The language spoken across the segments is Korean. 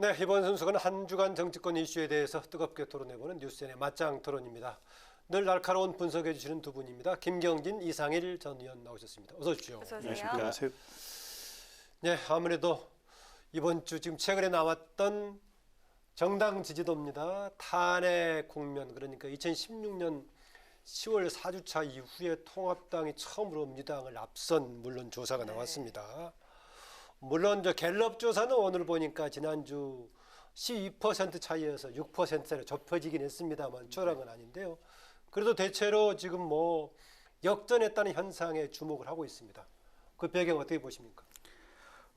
네, 이번 순서는 한 주간 정치권 이슈에 대해서 뜨겁게 토론해보는 뉴스엔의 맞짱 토론입니다. 늘 날카로운 분석해 주시는 두 분입니다. 김경진, 이상일 전 의원 나오셨습니다. 어서 오십시오. 어서 오세요. 안녕하세요. 네, 아무래도 이번 주 지금 최근에 나왔던 정당 지지도입니다. 탄핵 국면 그러니까 2016년 10월 4주차 이후에 통합당이 처음으로 민주당을 앞선 물론 조사가 나왔습니다. 물론 저 갤럽 조사는 오늘 보니까 지난주 12% 차이여서 6%로 좁혀지긴 했습니다만 추락은 아닌데요. 그래도 대체로 지금 뭐 역전했다는 현상에 주목을 하고 있습니다. 그 배경 어떻게 보십니까?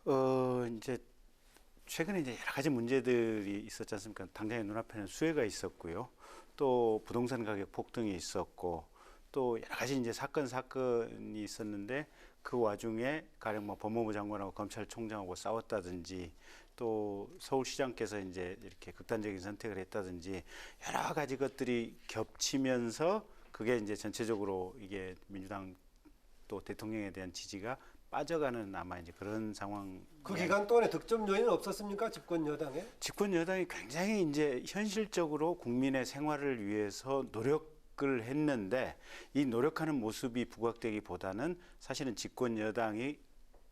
어 이제 최근에 이제 여러 가지 문제들이 있었지 않습니까? 당장의 눈앞에는 수해가 있었고요. 또 부동산 가격 폭등이 있었고 또 여러 가지 이제 사건 사건이 있었는데 그 와중에 가령 뭐 법무부 장관하고 검찰총장하고 싸웠다든지 또 서울시장께서 이제 이렇게 극단적인 선택을 했다든지 여러 가지 것들이 겹치면서 그게 이제 전체적으로 이게 민주당 또 대통령에 대한 지지가 빠져가는 아마 이제 그런 상황. 그 기간 동안에 득점 요인은 없었습니까? 집권 여당에? 집권 여당이 굉장히 이제 현실적으로 국민의 생활을 위해서 노력 을 했는데 이 노력하는 모습이 부각되기보다는 사실은 집권 여당이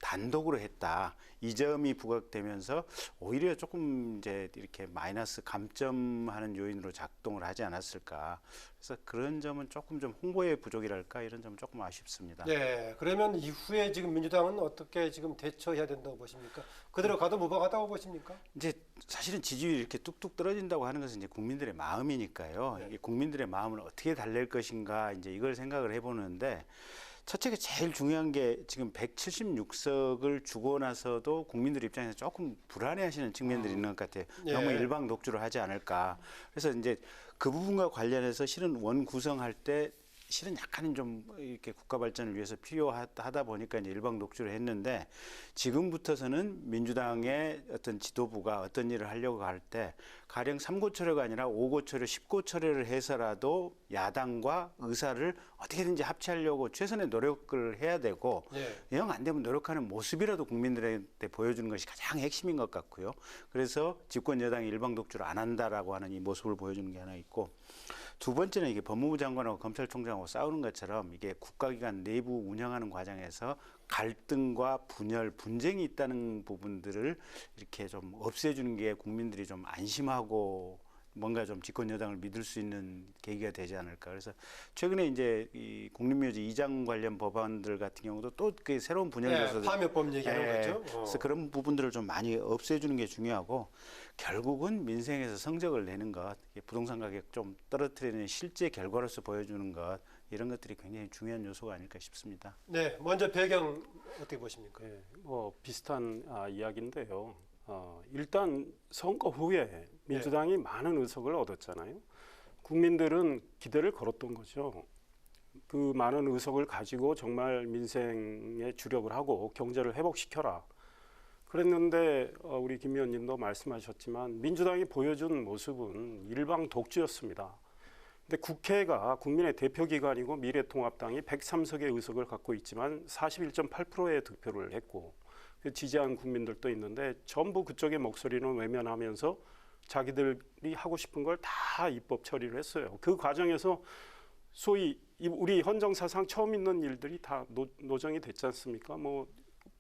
단독으로 했다. 이 점이 부각되면서 오히려 조금 이제 이렇게 마이너스 감점하는 요인으로 작동을 하지 않았을까. 그래서 그런 점은 조금 좀 홍보의 부족이랄까 이런 점은 조금 아쉽습니다. 네. 그러면 이후에 지금 민주당은 어떻게 지금 대처해야 된다고 보십니까? 그대로 가도 무방하다고 보십니까? 이제 사실은 지지율이 이렇게 뚝뚝 떨어진다고 하는 것은 이제 국민들의 마음이니까요. 네. 이 국민들의 마음을 어떻게 달랠 것인가 이제 이걸 생각을 해보는데 첫째가 제일 중요한 게 지금 176석을 주고 나서도 국민들 입장에서 조금 불안해하시는 측면들이 있는 것 같아요. 예. 너무 일방 독주를 하지 않을까. 그래서 이제 그 부분과 관련해서 실은 원 구성할 때 실은 약간은 좀 이렇게 국가 발전을 위해서 필요하다 보니까 이제 일방 독주를 했는데 지금부터서는 민주당의 어떤 지도부가 어떤 일을 하려고 할 때 가령 삼고 철회가 아니라 오고 철회, 십고 철회를 해서라도 야당과 의사를 어떻게든지 합치하려고 최선의 노력을 해야 되고 예. 영안 되면 노력하는 모습이라도 국민들한테 보여주는 것이 가장 핵심인 것 같고요. 그래서 집권 여당이 일방 독주를 안 한다라고 하는 이 모습을 보여주는 게 하나 있고 두 번째는 이게 법무부 장관하고 검찰총장하고 싸우는 것처럼 이게 국가기관 내부 운영하는 과정에서 갈등과 분열, 분쟁이 있다는 부분들을 이렇게 좀 없애주는 게 국민들이 좀 안심하고 뭔가 좀 집권 여당을 믿을 수 있는 계기가 되지 않을까. 그래서 최근에 이제 이 국립묘지 이장 관련 법안들 같은 경우도 또 그 새로운 분열 네, 파묘법 얘기하는 예, 거죠. 어. 그래서 그런 부분들을 좀 많이 없애주는 게 중요하고 결국은 민생에서 성적을 내는 것, 부동산 가격 좀 떨어뜨리는 실제 결과로서 보여주는 것 이런 것들이 굉장히 중요한 요소가 아닐까 싶습니다. 네. 먼저 배경 어떻게 보십니까? 네, 뭐 비슷한 아, 이야기인데요. 어, 일단 선거 후에 민주당이 많은 의석을 얻었잖아요. 국민들은 기대를 걸었던 거죠. 그 많은 의석을 가지고 정말 민생에 주력을 하고 경제를 회복시켜라. 그랬는데 어, 우리 김 의원님도 말씀하셨지만 민주당이 보여준 모습은 일방 독주였습니다. 근데 국회가 국민의 대표기관이고 미래통합당이 103석의 의석을 갖고 있지만 41.8%의 득표를 했고 그 지지한 국민들도 있는데 전부 그쪽의 목소리는 외면하면서 자기들이 하고 싶은 걸 다 입법 처리를 했어요. 그 과정에서 소위 이- 우리 헌정사상 처음 있는 일들이 다 노, 노정이 됐지 않습니까? 뭐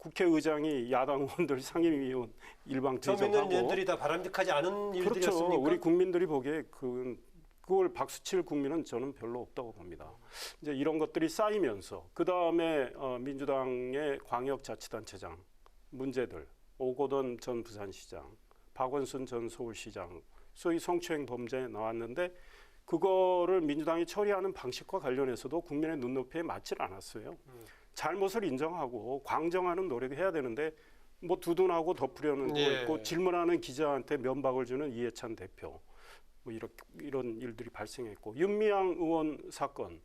국회의장이 야당 의원들 상임위원 일방 제적하고 일들이 다 바람직하지 않은 그렇죠. 일들이었습니까? 우리 국민들이 보기에 그 그걸 박수칠 국민은 저는 별로 없다고 봅니다. 이제 이런 것들이 쌓이면서 그 다음에 어, 민주당의 광역자치단체장 문제들 오고돈 전 부산시장, 박원순 전 서울시장, 소위 성추행 범죄 나왔는데 그거를 민주당이 처리하는 방식과 관련해서도 국민의 눈높이에 맞질 않았어요. 잘못을 인정하고 광정하는 노력을 해야 되는데 뭐 두둔하고 덮으려는 예. 거 있고 질문하는 기자한테 면박을 주는 이해찬 대표 뭐 이렇게 이런 일들이 발생했고 윤미향 의원 사건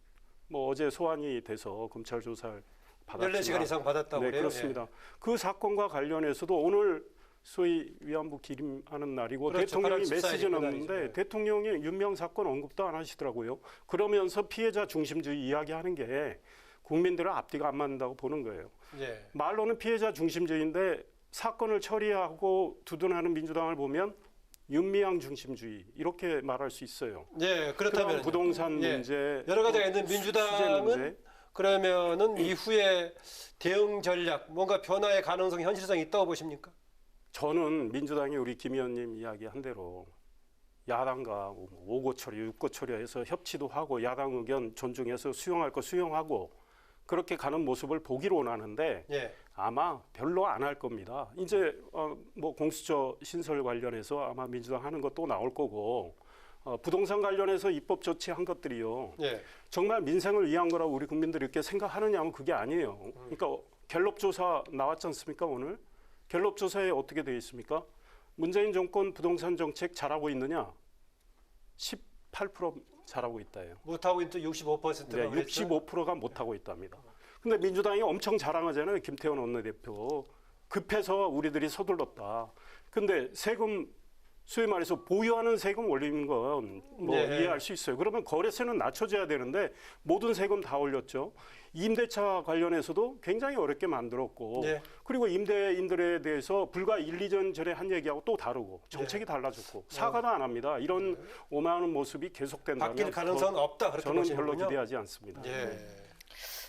뭐 어제 소환이 돼서 검찰 조사를 받았지만 14시간 이상 받았다고 네, 그래요. 그렇습니다. 그 사건과 관련해서도 오늘 소위 위안부 기림하는 날이고 그렇죠. 대통령이 8월 14일 메시지는. 없는데 네. 대통령이 윤명 사건 언급도 안 하시더라고요. 그러면서 피해자 중심주의 이야기하는 게 국민들은 앞뒤가 안 맞는다고 보는 거예요. 예. 말로는 피해자 중심주의인데 사건을 처리하고 두둔하는 민주당을 보면 윤미향 중심주의 이렇게 말할 수 있어요. 예, 그렇다면 부동산 예, 문제, 여러 가지가 또 있는 민주당은 그러면은 이후에 대응 전략 뭔가 변화의 가능성 현실성이 있다고 보십니까? 저는 민주당이 우리 김 의원님 이야기한 대로 야당과 뭐 오고 처리, 육고 처리해서 협치도 하고 야당 의견 존중해서 수용할 거 수용하고 그렇게 가는 모습을 보기로 원하는데 예. 아마 별로 안 할 겁니다. 이제 어, 뭐 공수처 신설 관련해서 아마 민주당 하는 것도 나올 거고 어, 부동산 관련해서 입법 조치한 것들이요. 예. 정말 민생을 위한 거라고 우리 국민들이 이렇게 생각하느냐면 그게 아니에요. 그러니까 갤럽 조사 나왔지 않습니까 오늘? 갤럽 조사에 어떻게 되어 있습니까? 문재인 정권 부동산 정책 잘하고 있느냐? 18% 잘하고 있다예요. 못하고 있는 65%가 네, 65%가 못하고 있답니다. 근데 민주당이 엄청 자랑하잖아요. 김태원 원내대표. 급해서 우리들이 서둘렀다. 근데 세금 소위 말해서 보유하는 세금 올리는 건 뭐 네. 이해할 수 있어요. 그러면 거래세는 낮춰져야 되는데 모든 세금 다 올렸죠. 임대차 관련해서도 굉장히 어렵게 만들었고 네. 그리고 임대인들에 대해서 불과 1, 2년 전에 한 얘기하고 또 다르고 정책이 달라졌고 사과도 안 합니다. 이런 오만한 모습이 계속된다면 바뀔 가능성은 없다 저는 별로. 기대하지 않습니다.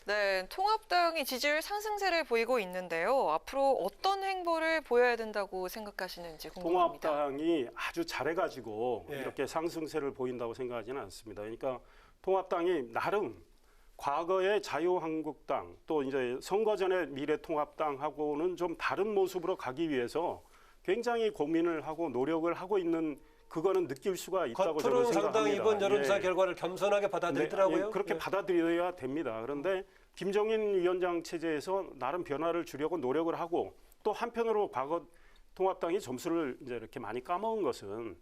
예. 네, 통합당이 지지율 상승세를 보이고 있는데요. 앞으로 어떤 행보를 보여야 된다고 생각하시는지 궁금합니다. 통합당이 아주 잘해가지고 예. 이렇게 상승세를 보인다고 생각하지는 않습니다. 그러니까 통합당이 나름 과거의 자유한국당 또 이제 선거 전의 미래통합당하고는 좀 다른 모습으로 가기 위해서 굉장히 고민을 하고 노력을 하고 있는 그거는 느낄 수가 있다고 저는 생각합니다. 상당히 이번 여론조사 예. 결과를 겸손하게 받아들이더라고요. 네, 예, 그렇게 예. 받아들여야 됩니다. 그런데 김정인 위원장 체제에서 나름 변화를 주려고 노력을 하고 또 한편으로 과거 통합당이 점수를 이제 이렇게 많이 까먹은 것은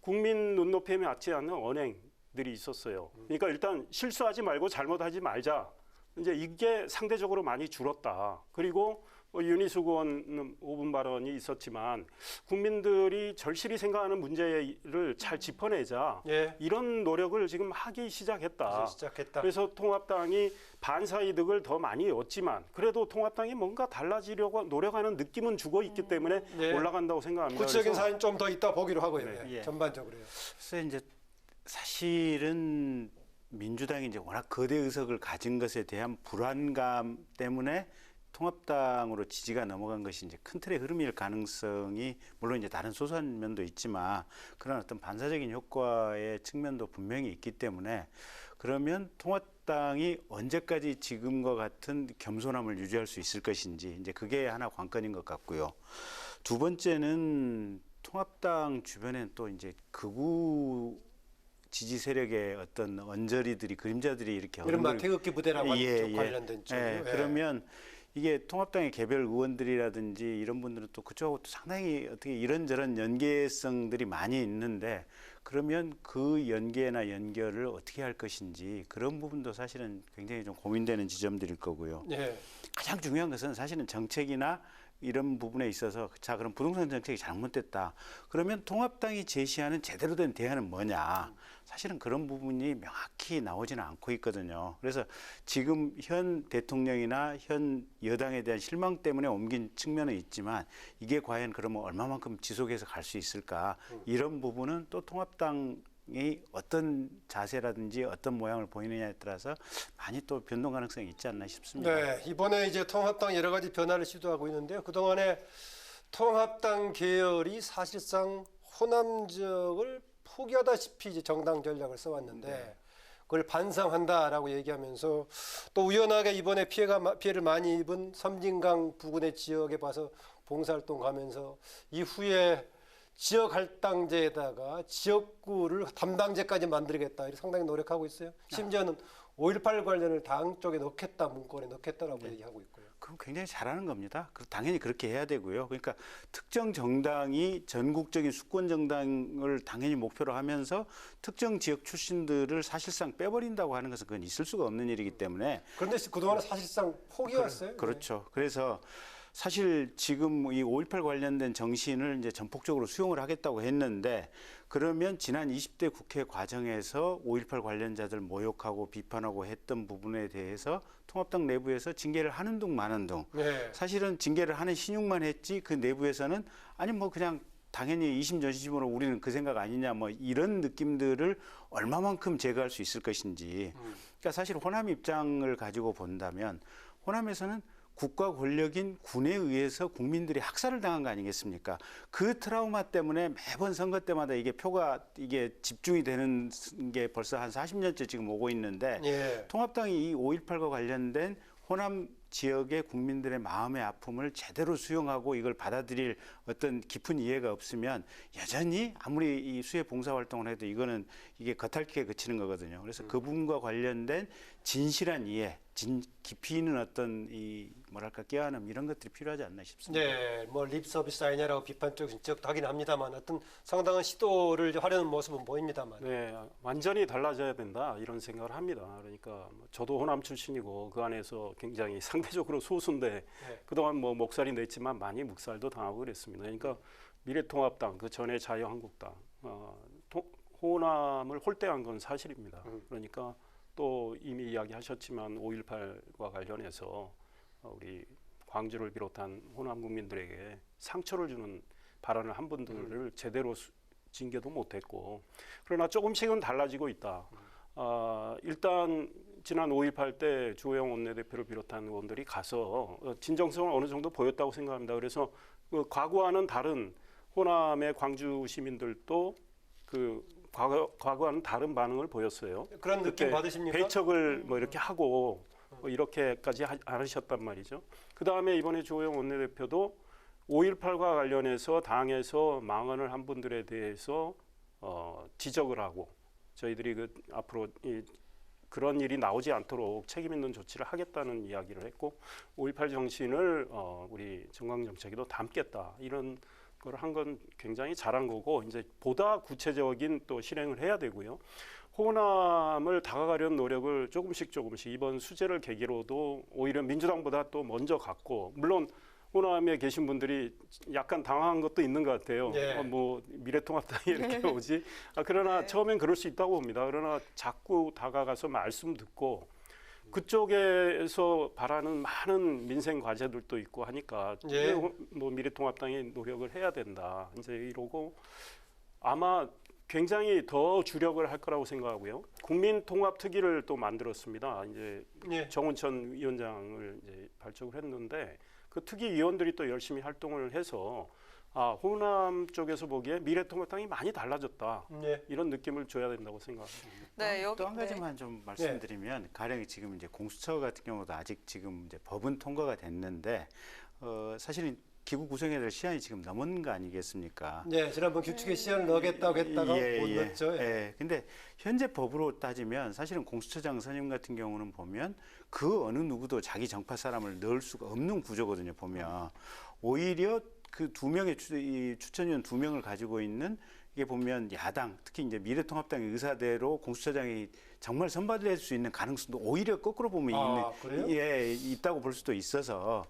국민 눈높이에 맞지 않는 언행들이 있었어요. 그러니까 일단 실수하지 말고 잘못하지 말자. 이제 이게 상대적으로 많이 줄었다. 그리고 뭐 윤희숙 의원 5분 발언이 있었지만 국민들이 절실히 생각하는 문제를 잘 짚어내자. 예. 이런 노력을 지금 하기 시작했다. 시작했다. 그래서 통합당이 반사 이득을 더 많이 얻지만 그래도 통합당이 뭔가 달라지려고 노력하는 느낌은 주고 있기 때문에 네. 올라간다고 생각합니다. 구체적인 사안 좀더 이따 보기로 하고요. 네. 예. 예. 전반적으로요. 그래서 이제 사실은 민주당이 이제 워낙 거대 의석을 가진 것에 대한 불안감 때문에 통합당으로 지지가 넘어간 것이 이제 큰 틀의 흐름일 가능성이 물론 이제 다른 소소한 면도 있지만 그런 어떤 반사적인 효과의 측면도 분명히 있기 때문에 그러면 통합당이 언제까지 지금과 같은 겸손함을 유지할 수 있을 것인지 이제 그게 하나 관건인 것 같고요. 두 번째는 통합당 주변엔 또 이제 극우 지지 세력의 어떤 언저리들이 그림자들이 이렇게 이른바 태극기 부대라고 예, 쪽 예. 관련된 쪽. 예, 그러면 이게 통합당의 개별 의원들이라든지 이런 분들은 또 그쪽하고 또 상당히 어떻게 이런저런 연계성들이 많이 있는데 그러면 그 연계나 연결을 어떻게 할 것인지 그런 부분도 사실은 굉장히 좀 고민되는 지점들일 거고요. 예. 가장 중요한 것은 사실은 정책이나 이런 부분에 있어서 자 그럼 부동산 정책이 잘못됐다. 그러면 통합당이 제시하는 제대로 된 대안은 뭐냐? 사실은 그런 부분이 명확히 나오지는 않고 있거든요. 그래서 지금 현 대통령이나 현 여당에 대한 실망 때문에 옮긴 측면은 있지만 이게 과연 그러면 얼마만큼 지속해서 갈 수 있을까? 이런 부분은 또 통합당 이 어떤 자세라든지 어떤 모양을 보이느냐에 따라서 많이 또 변동 가능성이 있지 않나 싶습니다. 네, 이번에 이제 통합당 여러 가지 변화를 시도하고 있는데요. 그동안에 통합당 계열이 사실상 호남 지역을 포기하다시피 이제 정당 전략을 써왔는데 그걸 반성한다라고 얘기하면서 또 우연하게 이번에 피해가 마- 피해를 많이 입은 섬진강 부근의 지역에 봐서 봉사활동 가면서 이후에 지역 할당제에다가 지역구를 담당제까지 만들겠다 이렇게 상당히 노력하고 있어요. 심지어는 5.18 관련을 당 쪽에 넣겠다 문건에 넣겠다라고 얘기하고 있고요. 그럼 굉장히 잘하는 겁니다. 그- 당연히 그렇게 해야 되고요. 그러니까 특정 정당이 전국적인 수권 정당을 당연히 목표로 하면서 특정 지역 출신들을 사실상 빼버린다고 하는 것은 그건 있을 수가 없는 일이기 때문에 그런데 그동안은 사실상 포기였어요. 그 렇죠. 그래서 사실 지금 이 5.18 관련된 정신을 이제 전폭적으로 수용을 하겠다고 했는데 그러면 지난 20대 국회 과정에서 5.18 관련자들 모욕하고 비판하고 했던 부분에 대해서 통합당 내부에서 징계를 하는 둥 마는 둥. 네. 사실은 징계를 하는 신용만 했지 그 내부에서는 아니 뭐 그냥 당연히 이심전심으로 우리는 그 생각 아니냐 뭐 이런 느낌들을 얼마만큼 제거할 수 있을 것인지. 그러니까 사실 호남 입장을 가지고 본다면 호남에서는 국가 권력인 군에 의해서 국민들이 학살을 당한 거 아니겠습니까? 그 트라우마 때문에 매번 선거 때마다 이게 표가 이게 집중이 되는 게 벌써 한 40년째 지금 오고 있는데 예. 통합당이 이 5.18과 관련된 호남 지역의 국민들의 마음의 아픔을 제대로 수용하고 이걸 받아들일 어떤 깊은 이해가 없으면 여전히 아무리 이 수해 봉사 활동을 해도 이거는 이게 겉핥기에 그치는 거거든요. 그래서 그 부분과 관련된 진실한 이해, 진 깊이 있는 어떤 이 뭐랄까 깨어남 이런 것들이 필요하지 않나 싶습니다. 네, 뭐 립 서비스 아니냐라고 비판적 지적도 하긴 합니다만 어떤 상당한 시도를 하려는 모습은 보입니다만. 네, 완전히 달라져야 된다 이런 생각을 합니다. 그러니까 뭐 저도 호남 출신이고 그 안에서 굉장히 상대적으로 소수인데 네. 그동안 뭐 목살이 냈지만 많이 묵살도 당하고 그랬습니다. 그러니까 미래통합당 그 전에 자유한국당 어, 통- 호남을 홀대한 건 사실입니다. 음. 그러니까 또 이미 이야기하셨지만 5.18과 관련해서 어, 우리 광주를 비롯한 호남 국민들에게 상처를 주는 발언을 한 분들을 제대로 수- 징계도 못했고 그러나 조금씩은 달라지고 있다. 아, 일단 지난 5.18 때 주호영 원내대표를 비롯한 의원들이 가서 어, 진정성을 어느 정도 보였다고 생각합니다. 그래서 그 과거와는 다른 호남의 광주 시민들도 그 과거, 과거 와는 다른 반응을 보였어요. 그런 느낌 받으십니까? 배척을 뭐 이렇게 하고 뭐 이렇게까지 하- 않으셨단 말이죠. 그 다음에 이번에 조영 원내대표도 5.18과 관련해서 당에서 망언을 한 분들에 대해서 어, 지적을 하고 저희들이 그 앞으로 이 그런 일이 나오지 않도록 책임 있는 조치를 하겠다는 이야기를 했고 5.18 정신을 어, 우리 정강 정책에도 담겠다 이런 걸 한 건 굉장히 잘한 거고 이제 보다 구체적인 또 실행을 해야 되고요. 호남을 다가가려는 노력을 조금씩 조금씩 이번 수재를 계기로도 오히려 민주당보다 또 먼저 갔고 물론 호남에 계신 분들이 약간 당황한 것도 있는 것 같아요. 네. 어, 뭐 미래통합당이 이렇게 오지. 아, 그러나 네. 처음엔 그럴 수 있다고 봅니다. 그러나 자꾸 다가가서 말씀 듣고 그쪽에서 바라는 많은 민생 과제들도 있고 하니까 예. 뭐 미래통합당이 노력을 해야 된다. 이제 이러고 아마 굉장히 더 주력을 할 거라고 생각하고요. 국민통합특위를 또 만들었습니다. 이제 예. 정운천 위원장을 이제 발족을 했는데 그 특위 위원들이 또 열심히 활동을 해서 아 호남 쪽에서 보기에 미래통합당이 많이 달라졌다 예. 이런 느낌을 줘야 된다고 생각합니다. 네, 여기 또한 네. 가지만 좀 말씀드리면 가령 지금 이제 공수처 같은 경우도 아직 지금 이제 법은 통과가 됐는데 어, 사실은 기구 구성에 될 시한이 지금 넘은 거 아니겠습니까? 예, 지난번 규칙에 시연을 넣겠다고 했다가 예, 못 예, 넣었죠. 예. 예. 근데 현재 법으로 따지면 사실은 공수처장 선임 같은 경우는 보면 그 어느 누구도 자기 정파 사람을 넣을 수가 없는 구조거든요. 보면 오히려 그 두 명의 추, 이 추천위원 두 명을 가지고 있는 이게 보면 야당 특히 이제 미래통합당의 의사대로 공수처장이 정말 선발될 수 있는 가능성도 오히려 거꾸로 보면 아, 있는 그래요? 예 있다고 볼 수도 있어서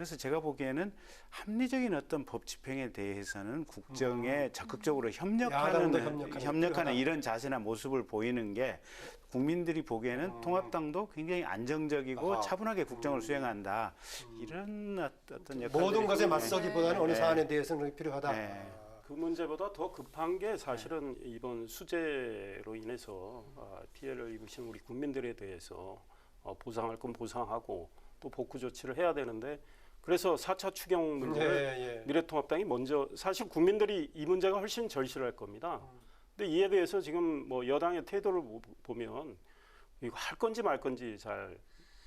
그래서 제가 보기에는 합리적인 어떤 법 집행에 대해서는 국정에 적극적으로 협력하는 음. 협력하는 협력하는 필요하다. 이런 자세나 모습을 보이는 게 국민들이 보기에는 통합당도 굉장히 안정적이고 음. 아하. 음. 차분하게 국정을 수행한다 이런 어떤 역할들이 모든 것에 좀- 맞서기보다는 어느 네. 사안에 대해서는 그게 필요하다. 네. 아, 그 문제보다 더 급한 게 사실은 이번 수재로 인해서 아, 피해를 입으신 우리 국민들에 대해서 어, 보상할 건 보상하고 또 복구 조치를 해야 되는데 그래서 4차 추경 문제를 예, 예. 미래통합당이 먼저 사실 국민들이 이 문제가 훨씬 절실할 겁니다. 근데 이에 대해서 지금 뭐 여당의 태도를 보- 보면 이거 할 건지 말 건지 잘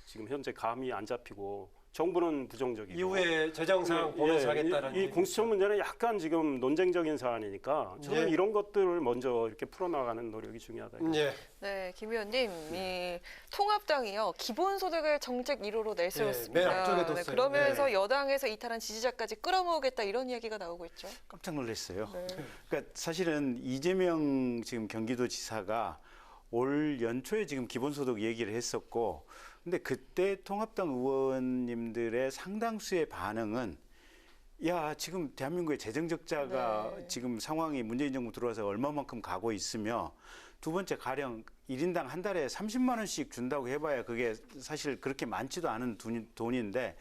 지금 현재 감이 안 잡히고 정부는 부정적이고 이후에 재정 상황 예, 보면서 예, 하겠다는 이, 이 공수처 문제는 약간 지금 논쟁적인 사안이니까 저는 예. 이런 것들을 먼저 이렇게 풀어나가는 노력이 중요하다. 예. 네, 김 의원님, 이 통합당이요 기본소득을 정책 1호로 내세웠습니다. 네, 맨 앞쪽에 네, 뒀어요. 그러면서 네. 여당에서 이탈한 지지자까지 끌어모으겠다 이런 이야기가 나오고 있죠. 깜짝 놀랐어요. 네. 그러니까 사실은 이재명 지금 경기도지사가 올 연초에 지금 기본소득 얘기를 했었고, 근데 그때 통합당 의원님들의 상당수의 반응은 야 지금 대한민국의 재정 적자가 네. 지금 상황이 문재인 정부 들어와서 얼마만큼 가고 있으며 두 번째 가령 일인당한 달에 30만 원씩 준다고 해봐야 그게 사실 그렇게 많지도 않은 돈- 돈인데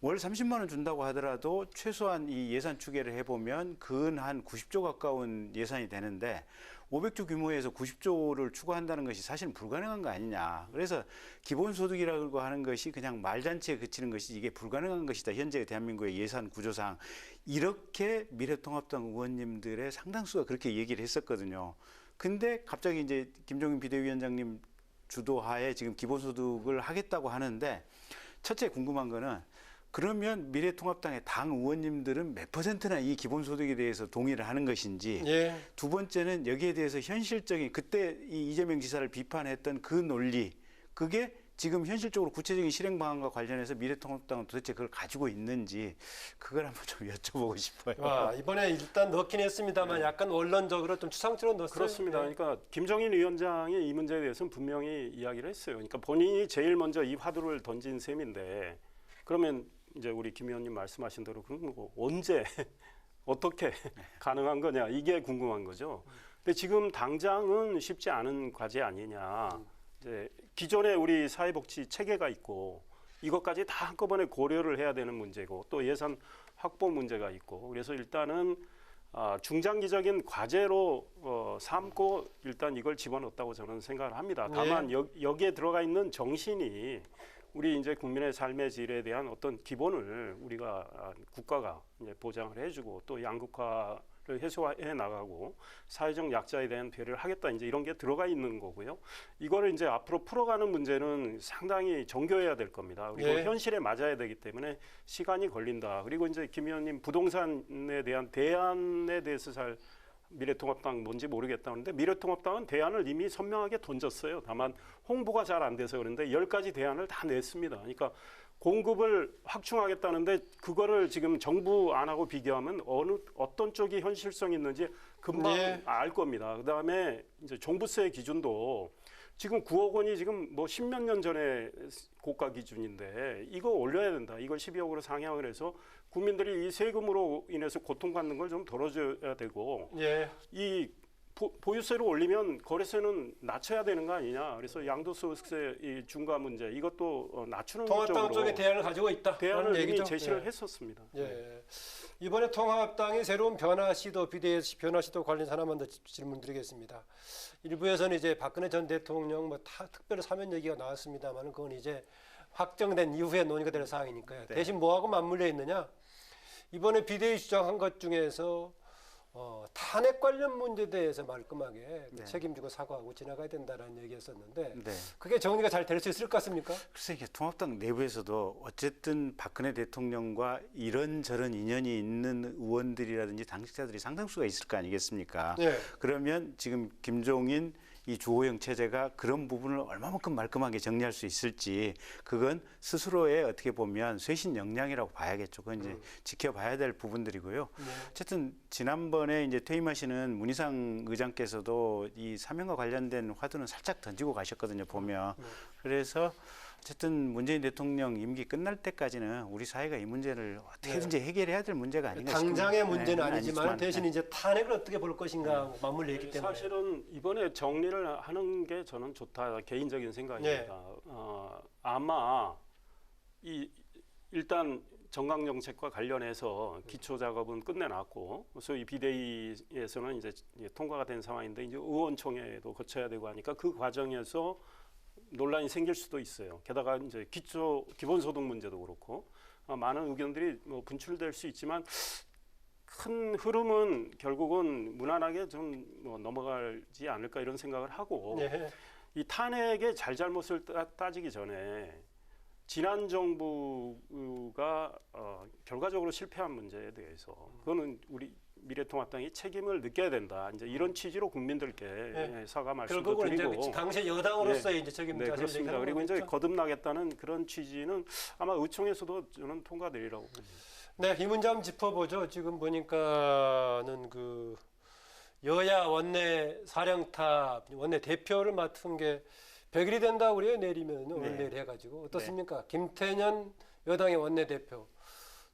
월 30만 원 준다고 하더라도 최소한 이 예산 추계를 해보면 근한 90조 가까운 예산이 되는데 500조 규모에서 90조를 추구한다는 것이 사실은 불가능한 거 아니냐. 그래서 기본소득이라고 하는 것이 그냥 말잔치에 그치는 것이 이게 불가능한 것이다. 현재 대한민국의 예산 구조상 이렇게 미래통합당 의원님들의 상당수가 그렇게 얘기를 했었거든요. 근데 갑자기 이제 김종인 비대위원장님 주도하에 지금 기본소득을 하겠다고 하는데 첫째 궁금한 거는 그러면 미래통합당의 당 의원님들은 몇 퍼센트나 이 기본소득에 대해서 동의를 하는 것인지 예. 두 번째는 여기에 대해서 현실적인 그때 이 이재명 지사를 비판했던 그 논리 그게 지금 현실적으로 구체적인 실행 방안과 관련해서 미래통합당은 도대체 그걸 가지고 있는지 그걸 한번 좀 여쭤보고 싶어요. 와, 이번에 일단 넣긴 했습니다만 약간 원론적으로 좀 추상적으로 넣었어요. 그렇습니다. 네. 그러니까 김정인 위원장이 이 문제에 대해서는 분명히 이야기를 했어요. 그러니까 본인이 제일 먼저 이 화두를 던진 셈인데 그러면 이제 우리 김 의원님 말씀하신 대로 그럼 뭐 언제 어떻게 가능한 거냐 이게 궁금한 거죠. 근데 지금 당장은 쉽지 않은 과제 아니냐. 이제 기존에 우리 사회복지 체계가 있고 이것까지 다 한꺼번에 고려를 해야 되는 문제고 또 예산 확보 문제가 있고 그래서 일단은 아, 중장기적인 과제로 어, 삼고 일단 이걸 집어넣었다고 저는 생각을 합니다. 다만 여, 여기에 들어가 있는 정신이 우리 이제 국민의 삶의 질에 대한 어떤 기본을 우리가 아, 국가가 이제 보장을 해주고 또 양극화 를 해소해 나가고 사회적 약자에 대한 배려를 하겠다 이제 이런 게 들어가 있는 거고요. 이거를 이제 앞으로 풀어가는 문제는 상당히 정교해야 될 겁니다. 그리고 예. 현실에 맞아야 되기 때문에 시간이 걸린다. 그리고 이제 김 의원님 부동산에 대한 대안에 대해서 잘 미래통합당 뭔지 모르겠다는데 미래통합당은 대안을 이미 선명하게 던졌어요. 다만 홍보가 잘 안 돼서 그런데 열 가지 대안을 다 냈습니다. 그러니까 공급을 확충하겠다는데 그거를 지금 정부 안 하고 비교하면 어느 어떤 쪽이 현실성 있는지 금방 네. 알 겁니다. 그다음에 이제 종부세 기준도 지금 9억 원이 지금 뭐 십몇 년 전에 고가 기준인데 이거 올려야 된다. 이걸 12억으로 상향을 해서 국민들이 이 세금으로 인해서 고통받는 걸 좀 덜어줘야 되고 예. 이 보, 보유세를 올리면 거래세는 낮춰야 되는 거 아니냐. 그래서 양도소득세 이 중과 문제 이것도 어, 낮추는 통합당 쪽에 대안을 가지고 있다. 대안을 이미 얘기죠. 제시를 예. 했었습니다. 예. 이번에 통합당의 새로운 변화 시도 비대위 변화 시도 관련 하나만 더 지- 질문드리겠습니다. 일부에서는 이제 박근혜 전 대통령 뭐 타, 특별 사면 얘기가 나왔습니다만 그건 이제 확정된 이후에 논의가 될 사항이니까요. 네. 대신 뭐하고 맞물려 있느냐? 이번에 비대위 주장한 것 중에서 어, 탄핵 관련 문제에 대해서 말끔하게 네. 책임지고 사과하고 지나가야 된다라는 얘기였었는데 네. 그게 정리가 잘 될 수 있을 것 같습니까? 글쎄 이게 통합당 내부에서도 어쨌든 박근혜 대통령과 이런저런 인연이 있는 의원들이라든지 당직자들이 상당수가 있을 거 아니겠습니까? 예. 그러면 지금 김종인 이 주호영 체제가 그런 부분을 얼마만큼 말끔하게 정리할 수 있을지 그건 스스로의 어떻게 보면 쇄신 역량이라고 봐야겠죠. 그건 이제 지켜봐야 될 부분들이고요. 네. 어쨌든 지난번에 이제 퇴임하시는 문희상 의장께서도 이 사명과 관련된 화두는 살짝 던지고 가셨거든요. 보면 그래서 어쨌든 문재인 대통령 임기 끝날 때까지는 우리 사회가 이 문제를 어떻게든지 해결해야 될 문제가 아닌가 싶습니다. 당장의 문제는 네, 아니지만 대신 네. 이제 탄핵을 어떻게 볼 것인가 맞물려 있기 때문에 사실은 이번에 정리를 하는 게 저는 좋다 개인적인 생각입니다. 네. 어, 아마 이 일단 정강 정책과 관련해서 기초 작업은 끝내놨고 소위 비대위에서는 이제 통과가 된 상황인데 이제 의원총회도 거쳐야 되고 하니까 그 과정에서 논란이 생길 수도 있어요. 게다가 이제 기초 기본소득 문제도 그렇고 어, 많은 의견들이 뭐 분출될 수 있지만 큰 흐름은 결국은 무난하게 좀 뭐 넘어가지 않을까 이런 생각을 하고 예. 이 탄핵의 잘잘못을 따, 따지기 전에 지난 정부가 어, 결과적으로 실패한 문제에 대해서 그거는 우리 미래통합당이 책임을 느껴야 된다. 이제 이런 취지로 국민들께 네. 사과 말씀도 결국은 이제 드리고 당시 여당으로서의 이제 책임 네, 그렇습니다. 그리고 이제 거겠죠? 거듭나겠다는 그런 취지는 아마 의총에서도 저는 통과되리라고 봅니다. 네, 이 문제 한번 짚어보죠. 지금 보니까는 그 여야 원내 사령탑 원내 대표를 맡은 게 100일이 된다고 그래요. 내리면 오늘 네. 내일 해가지고 어떻습니까? 김태년 여당의 원내 대표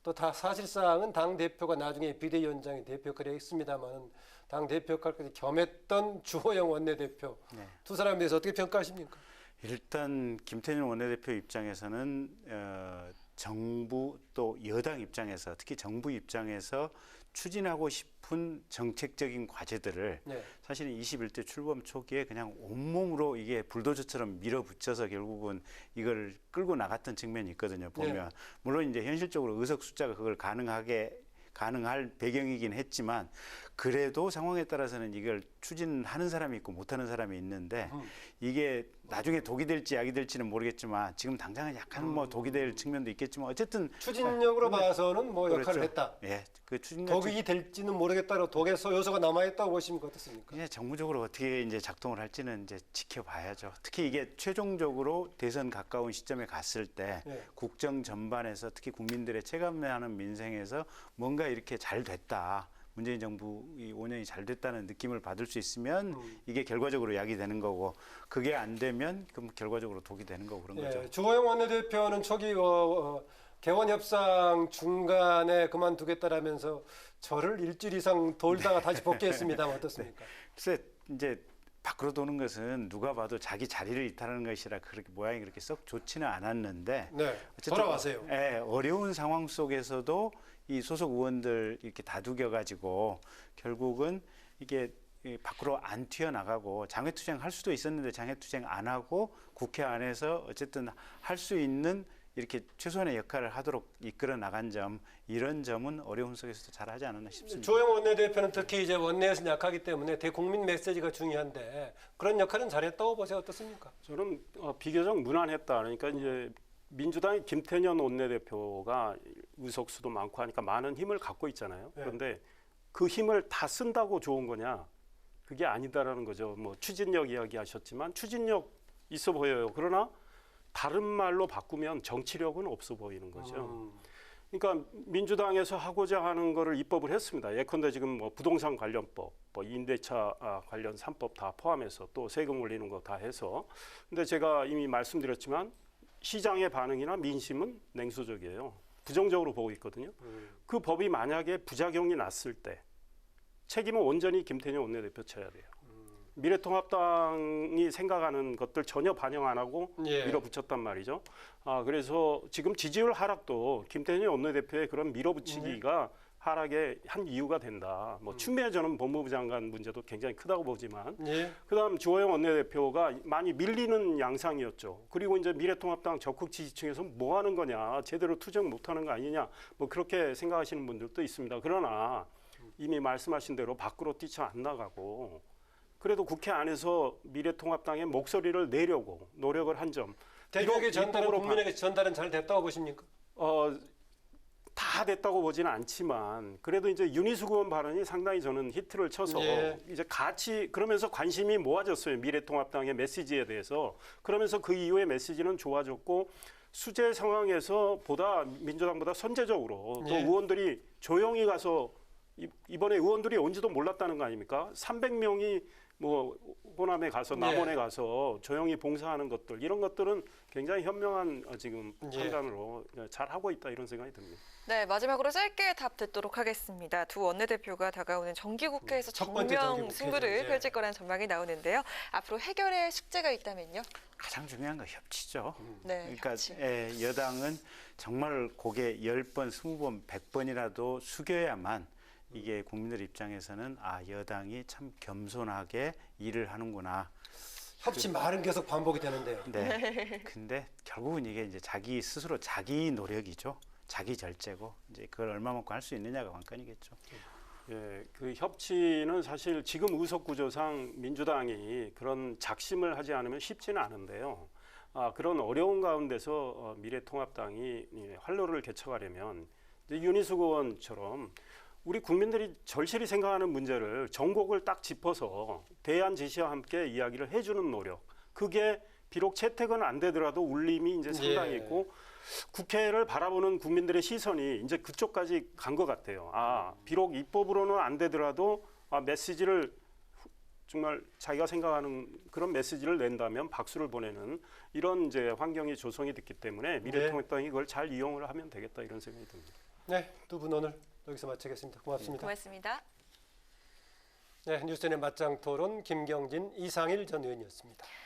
또 다 사실상은 당 대표가 나중에 비대위원장의 대표 역할을 했습니다만 당 대표 역할까지 겸했던 주호영 원내대표 네. 두 사람에 대해서 어떻게 평가하십니까? 일단 김태년 원내대표 입장에서는 어, 정부 또 여당 입장에서 특히 정부 입장에서 추진하고 싶은 정책적인 과제들을 네. 사실은 21대 출범 초기에 그냥 온몸으로 이게 불도저처럼 밀어붙여서 결국은 이걸 끌고 나갔던 측면이 있거든요. 보면 물론 이제 현실적으로 의석 숫자가 그걸 가능하게 가능할 배경이긴 했지만 그래도 상황에 따라서는 이걸 추진하는 사람이 있고 못하는 사람이 있는데 음. 이게 나중에 독이 될지 약이 될지는 모르겠지만 지금 당장은 약간 뭐 독이 될 측면도 있겠지만 어쨌든 추진력으로 봐서는 뭐 역할을 그렇죠. 했다. 예, 그 추진력 독이 될지는 모르겠다고 독에서 요소가 남아있다고 보시면 어떻습니까? 그냥 정무적으로 어떻게 이제 작동을 할지는 이제 지켜봐야죠. 특히 이게 최종적으로 대선 가까운 시점에 갔을 때 네. 국정 전반에서 특히 국민들의 체감하는 민생에서 뭔가 이렇게 잘 됐다. 문재인 정부 이 5년이 잘 됐다는 느낌을 받을 수 있으면 음. 이게 결과적으로 약이 되는 거고 그게 안 되면 그럼 결과적으로 독이 되는 거고 그런 거죠. 예, 주호영 원내대표는 초기 어, 어, 개원 협상 중간에 그만두겠다라면서 저를 일주일 이상 돌다가 다시 복귀했습니다만 어떻습니까? 글쎄 이제 밖으로 도는 것은 누가 봐도 자기 자리를 이탈하는 것이라 그렇게 모양이 그렇게 썩 좋지는 않았는데 네, 돌아와세요. 예, 어려운 상황 속에서도 이 소속 의원들 이렇게 다독여 가지고 결국은 이게 이 밖으로 안 튀어나가고 장외투쟁 할 수도 있었는데 장외투쟁 안 하고 국회 안에서 어쨌든 할 수 있는 이렇게 최소한의 역할을 하도록 이끌어 나간 점 이런 점은 어려운 속에서도 잘하지 않았나 싶습니다. 주호영 원내대표는 특히 이제 원내에서 약하기 때문에 대국민 메시지가 중요한데 그런 역할은 잘했다고 보세요 어떻습니까? 저는 어, 비교적 무난했다. 그러니까 이제 민주당의 김태년 원내대표가 의석수도 많고 하니까 많은 힘을 갖고 있잖아요. 네. 그런데 그 힘을 다 쓴다고 좋은 거냐? 그게 아니다라는 거죠. 뭐 추진력 이야기하셨지만 추진력 있어 보여요. 그러나 다른 말로 바꾸면 정치력은 없어 보이는 거죠. 음, 그러니까 민주당에서 하고자 하는 거를 입법을 했습니다. 예컨대 지금 뭐 부동산 관련법, 뭐 임대차 아, 관련 3법 다 포함해서 또 세금 올리는 거 다 해서. 근데 제가 이미 말씀드렸지만 시장의 반응이나 민심은 냉소적이에요. 부정적으로 보고 있거든요. 음. 그 법이 만약에 부작용이 났을 때 책임은 온전히 김태년 원내대표 져야 돼요. 미래통합당이 생각하는 것들 전혀 반영 안 하고 예. 밀어붙였단 말이죠. 아 그래서 지금 지지율 하락도 김태년 원내대표의 그런 밀어붙이기가 하락의 한 이유가 된다. 뭐 추미애 전 법무부 장관 문제도 굉장히 크다고 보지만 예. 그다음 주호영 원내대표가 많이 밀리는 양상이었죠. 그리고 이제 미래통합당 적극 지지층에서 뭐 하는 거냐, 제대로 투쟁 못 하는 거 아니냐, 뭐 그렇게 생각하시는 분들도 있습니다. 그러나 이미 말씀하신 대로 밖으로 뛰쳐 안 나가고 그래도 국회 안에서 미래통합당의 목소리를 내려고 노력을 한 점. 이거 전달은 국민에게 전달은 잘 됐다고 보십니까? 어, 다 됐다고 보지는 않지만 그래도 이제 윤희수 의원 발언이 상당히 저는 히트를 쳐서 예. 이제 같이 그러면서 관심이 모아졌어요 미래통합당의 메시지에 대해서 그러면서 그 이후의 메시지는 좋아졌고 수재 상황에서 보다 민주당보다 선제적으로 또 예. 의원들이 조용히 가서 이- 이번에 의원들이 온지도 몰랐다는 거 아닙니까? 300명이 뭐 호남에 가서 네. 남원에 가서 조용히 봉사하는 것들 이런 것들은 굉장히 현명한 어, 지금 예. 판단으로 잘 하고 있다 이런 생각이 듭니다. 네, 마지막으로 짧게 답 듣도록 하겠습니다. 두 원내대표가 다가오는 정기국회에서 첫 번째 정명 승부를 이제. 펼칠 거라는 전망이 나오는데요. 앞으로 해결의 숙제가 있다면요? 가장 중요한 건 협치죠. 네, 그러니까 협치. 예, 여당은 정말 고개 10번, 20번, 100번이라도 숙여야만 이게 국민들 입장에서는 아, 여당이 참 겸손하게 일을 하는구나. 협치 말은 계속 반복이 되는데요. 네. 근데 결국은 이게 이제 자기 스스로 자기 노력이죠. 자기 절제고 이제 그걸 얼마만큼 할 수 있느냐가 관건이겠죠. 예, 그 협치는 사실 지금 의석 구조상 민주당이 그런 작심을 하지 않으면 쉽지는 않은데요. 아, 그런 어려운 가운데서 어, 미래통합당이 예, 활로를 개척하려면 이제 윤희숙 의원처럼 우리 국민들이 절실히 생각하는 문제를 전곡을 딱 짚어서 대안 제시와 함께 이야기를 해주는 노력. 그게 비록 채택은 안 되더라도 울림이 이제 상당히 예. 있고 국회를 바라보는 국민들의 시선이 이제 그쪽까지 간 것 같아요. 아, 비록 입법으로는 안 되더라도 아, 메시지를 후- 정말 자기가 생각하는 그런 메시지를 낸다면 박수를 보내는 이런 이제 환경이 조성이 됐기 때문에 미래통합당이 그걸 잘 이용을 하면 되겠다 이런 생각이 듭니다. 네, 두 분 오늘 여기서 마치겠습니다. 고맙습니다. 고맙습니다. 네, 뉴스의 맞짱 토론 김경진 이상일 전 의원이었습니다.